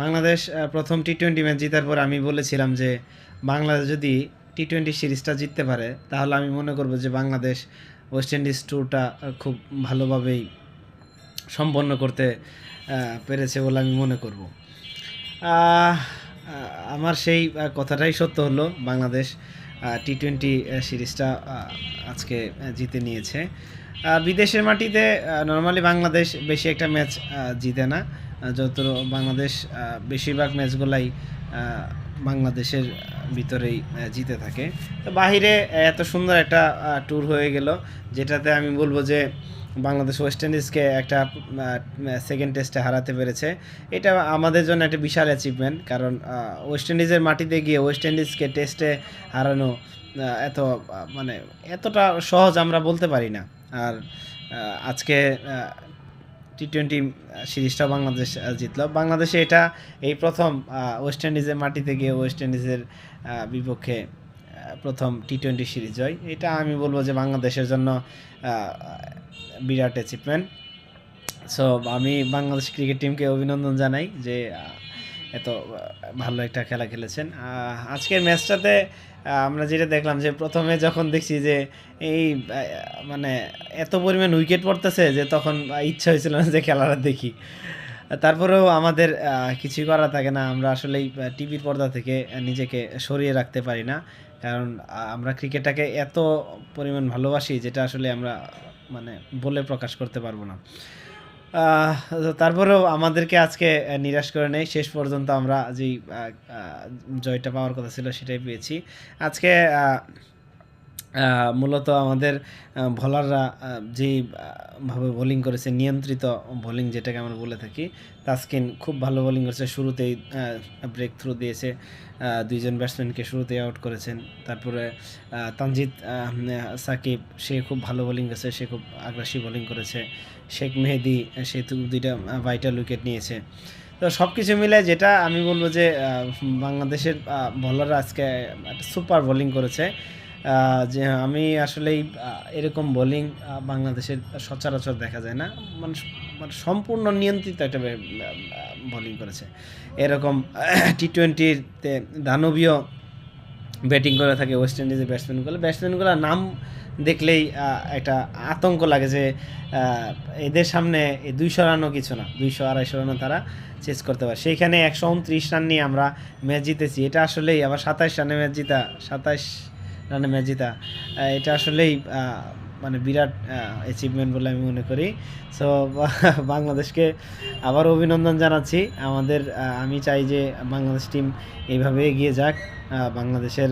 বাংলাদেশ প্রথম T twenty match জিতার পর আমি বলেছিলাম যে, বাংলাদেশ যদি টি টোয়েন্টি সিরিজটা জিততে পারে, তাহলে আমি মনে করব যে বাংলাদেশ ওয়েস্ট ইন্ডিজ ট্যুরটা খুব ভালোভাবেই সম্পন্ন করতে পেরেছে বলে আমি মনে করব। আমার সেই কথাটাই সত্য হলো, বাংলাদেশ টি টোয়েন্টি সিরিজটা আজকে জিতে নিয়েছে। বিদেশের মাটিতে নর্মালি বাংলাদেশ বেশি একটা ম্যাচ জিতে না। যত বাংলাদেশ বেশিরভাগ ম্যাচগুলাই বাংলাদেশের ভিতরেই জিতে থাকে। তো বাহিরে এত সুন্দর একটা ট্যুর হয়ে গেল, যেটাতে আমি বলব যে বাংলাদেশ ওয়েস্ট ইন্ডিজকে একটা সেকেন্ড টেস্টে হারাতে পেরেছে। এটা আমাদের জন্য একটা বিশাল অ্যাচিভমেন্ট কারণ ওয়েস্ট ইন্ডিজের মাটিতে গিয়ে ওয়েস্ট ইন্ডিজকে টেস্টে হারানো এত মানে এতটা সহজ আমরা বলতে পারি না। আর আজকে টি টোয়েন্টি সিরিজটা বাংলাদেশ জিতলো। বাংলাদেশে এটা এই প্রথম ওয়েস্ট ইন্ডিজের মাটিতে গিয়ে ওয়েস্ট ইন্ডিজের বিপক্ষে প্রথম টি টোয়েন্টি সিরিজ জয়। এটা আমি বলব যে বাংলাদেশের জন্য বিরাট অ্যাচিভমেন্ট সো আমি বাংলাদেশ ক্রিকেট টিমকে অভিনন্দন জানাই যে এত ভালো একটা খেলা খেলেছেন। আজকের ম্যাচটাতে আমরা যেটা দেখলাম যে প্রথমে যখন দেখছি যে এই মানে এত পরিমাণ উইকেট পড়তেছে যে তখন ইচ্ছা হয়েছিল যে খেলাটা দেখি। তারপরেও আমাদের কিছুই করা থাকে না। আমরা আসলে টিভির পর্দা থেকে নিজেকে সরিয়ে রাখতে পারি না। কারণ আমরা ক্রিকেটটাকে এত পরিমাণ ভালোবাসি যেটা আসলে আমরা মানে বলে প্রকাশ করতে পারব না। তারপরেও আমাদেরকে আজকে নিরাশ করে নেই। শেষ পর্যন্ত আমরা যেই জয়টা পাওয়ার কথা ছিল সেটাই পেয়েছি। আজকে মূলত আমাদের বলাররা যেই ভাবে বোলিং করেছে, নিয়ন্ত্রিত বোলিং যেটাকে আমরা বলে থাকি, তাসকিন খুব ভালো বোলিং করেছে। শুরুতেই ব্রেক থ্রু দিয়েছে দুইজন ব্যাটসম্যানকে শুরুতেই আউট করেছেন। তারপরে তানজিদ সাকিব, সে খুব ভালো বোলিং করেছে, সে খুব আগ্রাসী বোলিং করেছে। শেখ মেহেদি, সে দুইটা ভাইটাল উইকেট নিয়েছে। তো সব কিছু মিলে যেটা আমি বলব যে বাংলাদেশের বলাররা আজকে একটা সুপার বোলিং করেছে। যে আমি আসলেই এরকম বোলিং বাংলাদেশের সচরাচর দেখা যায় না। মানে মানে সম্পূর্ণ নিয়ন্ত্রিত একটা বোলিং করেছে। এরকম টি টোয়েন্টিতে দানবীয় ব্যাটিং করে থাকে ওয়েস্ট ইন্ডিজের ব্যাটসম্যানগুলো ব্যাটসম্যানগুলোর নাম দেখলেই একটা আতঙ্ক লাগে যে এদের সামনে দুইশো রানও কিছু না। দুইশো আড়াইশো রানও তারা চেস করতে পারে। সেইখানে একশো উনত্রিশ রান নিয়ে আমরা ম্যাচ জিতেছি। এটা আসলেই আবার সাতাইশ রানে ম্যাচ জিতা, সাতাইশ রানে ম্যাচ জিতা এটা আসলেই মানে বিরাট অ্যাচিভমেন্ট বলে আমি মনে করি। সো বাংলাদেশকে আবার অভিনন্দন জানাচ্ছি। আমাদের আমি চাই যে বাংলাদেশ টিম এইভাবে এগিয়ে যাক। বাংলাদেশের